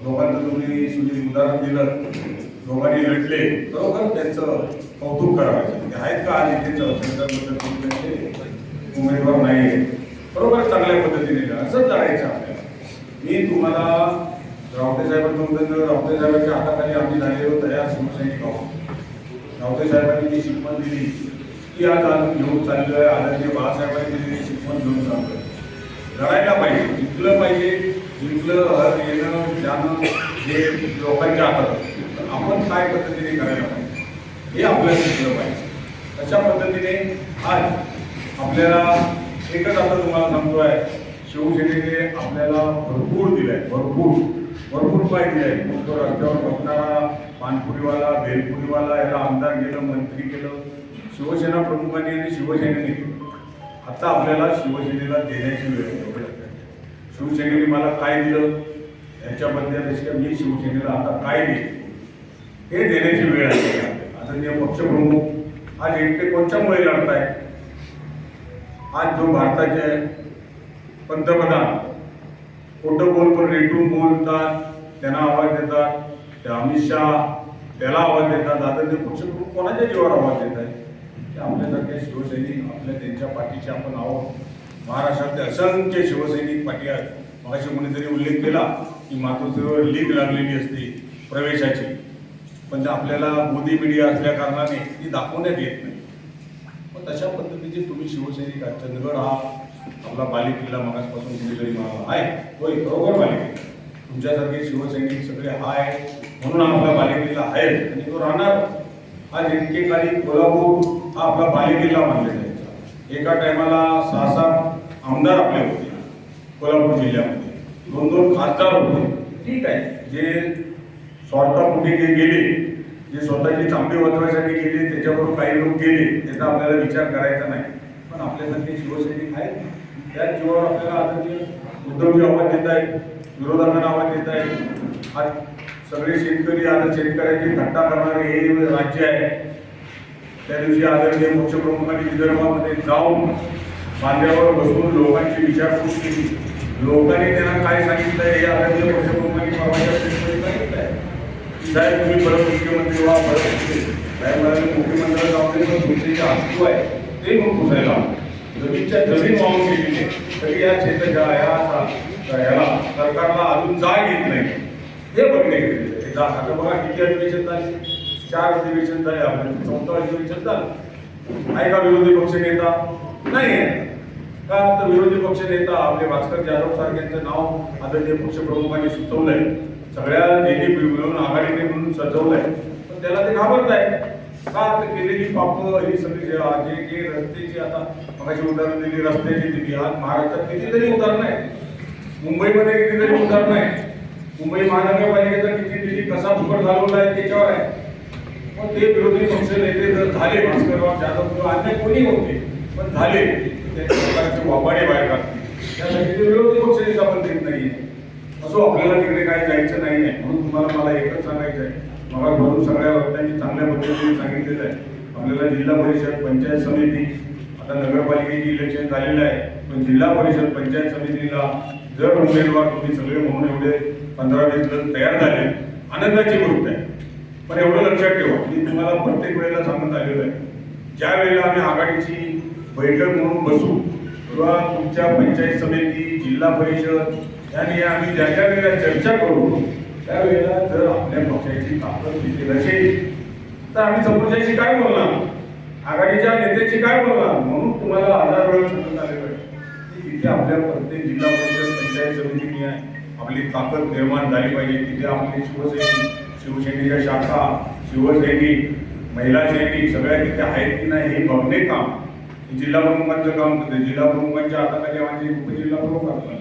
दोघांचं तुम्ही सुनील उदाहरण दिलं दोघांनी लढले खरोखर त्यांचं कौतुक करावं. म्हणजे आहेत का आज इथे उमेदवार नाही आहे बरोबर चांगल्या पद्धतीने असंच करायचं आपल्याला. मी तुम्हाला रावते साहेबांचं रावते साहेबांच्या हाताखाली आम्ही झालेलो तयार शिवसैनिक आहोत. रावते साहेबांनी जी शिकवण दिली ती आज आम्ही घेऊन चाललो आहे आदरणीय बाळासाहेबांनी दिलेली शिकवण घेऊन चाललो आहे लढायला पाहिजे जिंकलं पाहिजे जिंकलं येणं जाणं हे लोकांच्या हातात आपण काय पद्धतीने करायला पाहिजे? हे आपल्याला शिकलं पाहिजे. अशा पद्धतीने आज आपल्याला एकच आता तुम्हाला सांगतोय शिवसेनेने आपल्याला भरपूर दिलं आहे भरपूर भरपूर पाहिजे आहे मग तो रस्त्यावर बघणारा पानपुरीवाला भेलपुरीवाला याला आमदार केलं मंत्री केलं शिवसेना प्रमुखांनी आणि शिवसेनेने आता आपल्याला शिवसेनेला देण्याची वेळ आहे, एवढं लक्षात ठेवा. शिवसेनेने मला काय दिलं? याच्यामध्ये मी शिवसेनेला आता काय देईल हे देण्याची वेळ आहे आदरणीय पक्षप्रमुख आज एकटे कोणत्यामुळे लढताय आज जो भारताचे पंतप्रधान खोटं बोल पण रेटून बोलतात त्यांना आवाज देतात ते अमित शहा त्याला आवाज देतात आदरणीय पक्षप्रमुख कोणाच्या जीवावर आवाज देत आहे ते आपल्यासारखे शिवसैनिक आपल्या त्यांच्या पाठीचे आपण आहोत. महाराष्ट्रातले असंख्य शिवसैनिक पाठी आहेत. मगाशी कोणीतरी उल्लेख केला की मातृत्वावर लीग लागलेली असते प्रवेशाची. पण आपल्याला मोदी मीडिया असल्या कारणाने ती दाखवण्यात येत नाही. पण तशा पद्धतीचे तुम्ही शिवसैनिक आहात. चंदगड हा आपला बालेकिल्ला मागासपासून कुठेतरी म्हणाला आहे. होय बरोबर बालेकिल्ला. तुमच्यासारखे शिवसैनिक सगळे आहे. म्हणून आपला बालेकिल्ला आहे आणि तो राहणार. हा जितके काही कोल्हापूर हा आपला बालेकिल्ला मानला जायचा. एका टायमाला सहा सात आमदार आपले होते कोल्हापूर जिल्ह्यामध्ये. दोन दोन खासदार होते. ठीक आहे. जे स्वार्थापोटी जे गेले जे स्वतःचे चांबे वाचवायसाठी गेले त्याच्याबरोबर काही लोक गेले त्याचा आपल्याला विचार करायचा नाही. पण आपल्यासारखे शिवसैनिक आहेत. त्या जीवावर आपल्याला आता जे उद्धवजी आव्हान देत आहेत विरोधकांना आव्हान देत आहेत. आज सगळे शेतकरी आता शेतकऱ्याची थट्टा करणारे हे राज्य आहे. त्या दिवशी आदरणीय पक्षप्रमुखांनी विदर्भामध्ये जाऊन बांध्यावर बसून लोकांची विचारपूस केली लोकांनी त्यांना काय सांगितलं हे आदरणीय पक्षप्रमुखांनी परवाच्या प्रेसमध्ये सांगितलंय. साहेब तुम्ही परत मुख्यमंत्री व्हा परत साहेब म्हणाले मुख्यमंत्र्याला जाऊन दे, पण तुमचे हक्कू आहे ते मग पुसायला जमीनच्या जमीन वाहून गेलेली आहे. तरी या क्षेत्राच्या या याला सरकारला अजून जाग येत नाही. हे बघणे गरजेचं आता बघा किती अधिवेशन झाले. चार अधिवेशन झाले. आपण चौथा अधिवेशन झालं. आहे का विरोधी पक्ष नेता? नाही आहे. का तर विरोधी पक्ष नेता आपले भास्कर जाधव सारख्यांचं नाव आदरणीय पक्ष प्रमुखांनी सुचवलंय. सगळ्या नेते मिळून आघाडीने म्हणून सजवलंय. पण त्याला ते घाबरत आहे का तर केलेली पाप ही सगळी जे जे जे रस्त्याची आता मगाशी उदाहरण दिली रस्त्याची दिली आज महाराष्ट्रात कितीतरी उदाहरणं आहेत. मुंबईमध्ये कितीतरी उदाहरणं आहेत. मुंबई महानगरपालिकेचा किती निधी कसा फुकट घालवला आहे त्याच्यावर आहे. पण ते विरोधी पक्ष नेते जर झाले भास्करराव जाधव किंवा अन्य कोणी होते पण झाले. त्यांच्या प्रकारचे बाहेर काढतील त्यासाठी ते विरोधी पक्ष नेता देत नाहीये. असो आपल्याला तिकडे काही जायचं नाही आहे म्हणून तुम्हाला मला एकच सांगायचं आहे मला म्हणून सगळ्या वक्त्यांनी चांगल्या पद्धतीने सांगितलेलं आहे. आपल्याला जिल्हा परिषद पंचायत समिती आता नगरपालिकेची इलेक्शन झालेलं आहे. पण जिल्हा परिषद पंचायत समितीला जर उमेदवार तुम्ही सगळे म्हणून एवढे पंधरा वीस जण तयार झाले आनंदाची गोष्ट आहे. पण एवढं लक्षात ठेवा. मी तुम्हाला प्रत्येक वेळेला सांगत आलेलो आहे. ज्या वेळेला आम्ही आघाडीची बैठक म्हणून बसू किंवा तुमच्या पंचायत समिती जिल्हा परिषद याने आम्ही ज्या ज्या वेळेला चर्चा करू त्यावेळेला जर आपल्या पक्षाची ताकद दिली नसेल तर आम्ही समोरच्याशी काय बोलणार? आघाडीच्या नेत्याची काय बोलणार? म्हणून तुम्हाला हजार वेळ सांगत आलेलं आहे की तिथे आपल्या प्रत्येक जिल्हा परिषद पंचायत समितीने आपली ताकद निर्माण झाली पाहिजे. तिथे आपले शिवसैनिक शिवसेनेच्या शाखा शिवसैनिक महिला सैनिक सगळ्या तिथे आहेत की नाही हे बघणे काम जिल्हा प्रमुखांचं काम करते जिल्हा प्रमुखांच्या हाताखाली माझे उपजिल्हा प्रमुख असतात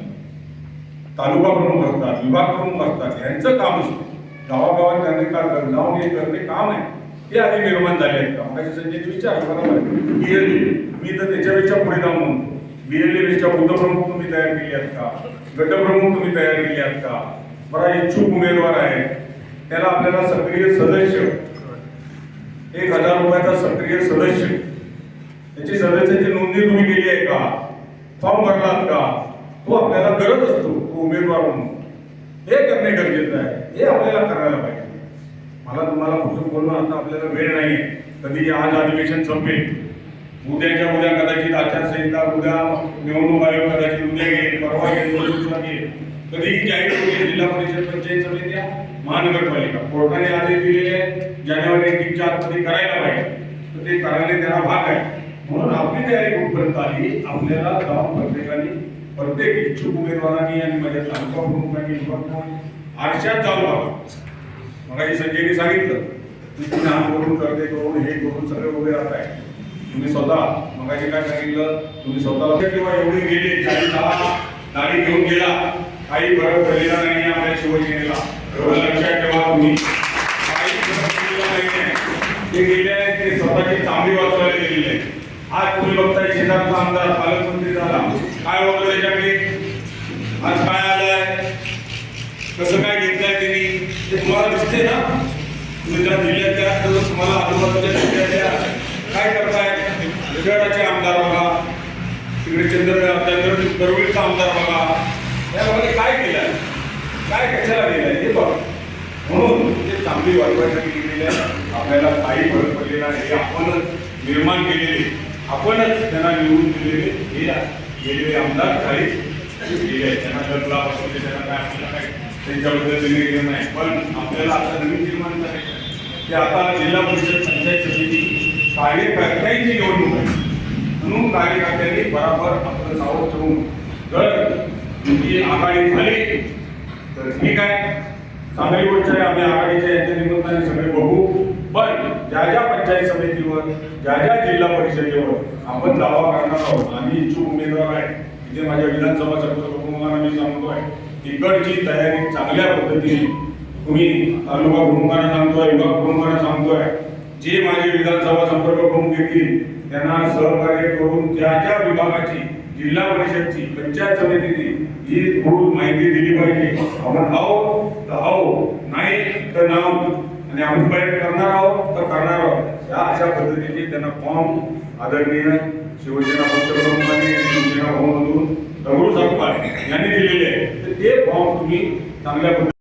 तालुका प्रमुख असतात विभाग प्रमुख असतात. यांचं काम असतं. गावागावात करणे का लावून हे करणे काम आहे. ते आधी निर्माण झाले आहेत. का माझ्या संजयचे विचार बरोबर बीएलए मी तर त्याच्यापेक्षा पुढे जाऊन म्हणतो. बीएलए पेक्षा बुद्धप्रमुख तुम्ही तयार केली आहेत का? गटप्रमुख तुम्ही तयार केली आहेत का? बरा इच्छुक उमेदवार आहे त्याला आपल्याला सक्रिय सदस्य. एक हजार रुपयाचा सक्रिय सदस्य. त्याची सदस्याची नोंदणी तुम्ही केली आहे का? फॉर्म भरलात का? तो आपल्याला गरज असतो तो उमेदवार म्हणून. हे करणे गरजेचं आहे. हे आपल्याला करायला पाहिजे. मला तुम्हाला कुठं बोलणं आता आपल्याला वेळ नाही कधी आज अधिवेशन संपेल. उद्याच्या उद्या कदाचित आचारसंहिता उद्या निवडणूक आयोग कदाचित उद्या घेईल परवा घेईल दोन दिवसात कधीही जाहीर होईल जिल्हा परिषद पंचायत समित्या महानगरपालिका. कोर्टाने आदेश दिलेले आहेत. जानेवारी तीन चारमध्ये करायला पाहिजे. तर ते करायला त्याला भाग आहे. म्हणून आपली तयारी कुठपर्यंत आली. आपल्याला जाऊन प्रत्येकाने प्रत्येक इच्छुक उमेदवारांनी आणि माझ्या तालुका प्रमुखांनी आरशात जाऊन लागला मगाशी संजयने सांगितलं की तुम्ही हा करून करते करून हे करून सगळे उभे राहत आहे. तुम्ही स्वतः मगाशी काय सांगितलं तुम्ही स्वतःला किंवा एवढे गेले चाळीस दहा गाडी घेऊन गेला काही फरक पडलेला नाही आपल्या शिवसेनेला. एवढं लक्षात ठेवा तुम्ही. काही फरक पडलेला ते गेले आहेत ते स्वतःची चांगली वाचवायला गेलेले आहे आज तुम्ही बघताय शेजारचा आमदार पालकमंत्री झाला काय होतं त्याच्याकडे? आज काय आलाय? कसं काय घेतलंय त्यांनी? ते तुम्हाला दिसते ना? तुम्ही त्या जिल्ह्यातल्या तर तुम्हाला आजूबाजूच्या जिल्ह्यातल्या काय करताय? विदर्भाचे आमदार बघा. तिकडे चंद्र दरवळीचा आमदार बघा. यामध्ये काय केलं काय कशाला केलंय हे बघ. म्हणून ते चांगली वाटवायसाठी केलेली आहे. आपल्याला काही फरक पडलेला नाही. हे आपणच निर्माण केलेले. आपणच त्यांना निवडून दिलेले हे गेलेले आमदार काही गेले आहेत. त्यांना जर लाभ असेल त्यांना काय आपल्याला काय त्यांच्याबद्दल निर्णय घेणं नाही. पण आपल्याला आता नवीन निर्माण करायचं आहे. की आता जिल्हा परिषद पंचायत समिती कार्यकर्त्यांची निवडणूक आहे. म्हणून कार्यकर्त्यांनी बराबर आपलं सावध ठेवून जर तुमची आघाडी झाली तर ठीक आहे. चांगली गोष्ट आहे. आम्ही आघाडीच्या याच्या निमित्ताने सगळे ज्या ज्या पंचायत समितीवर ज्या ज्या जिल्हा परिषदेवर आपण दावा करणार आहोत आम्ही इच्छुक उमेदवार आहे तिथे माझ्या विधानसभा सभा मी सांगतोय तिकडची तयारी चांगल्या पद्धतीने तुम्ही तालुका प्रमुखांना सांगतोय विभाग प्रमुखांना सांगतोय. जे माझे विधानसभा संपर्क प्रमुख येतील त्यांना सहकार्य करून त्या ज्या विभागाची जिल्हा परिषदची पंचायत समितीची ही मूळ माहिती दिली पाहिजे. आपण आहो तर आहो नाही तर नाव. आणि आम्ही प्रयत्न करणार आहोत तर करणार आहोत. या अशा पद्धतीचे त्यांना फॉर्म आदरणीय शिवसेना पक्षप्रमुखांनी आणि शिवसेना भवनमधून दगडू साहेब यांनी दिलेले आहे तर ते फॉर्म तुम्ही चांगल्या पद्धतीने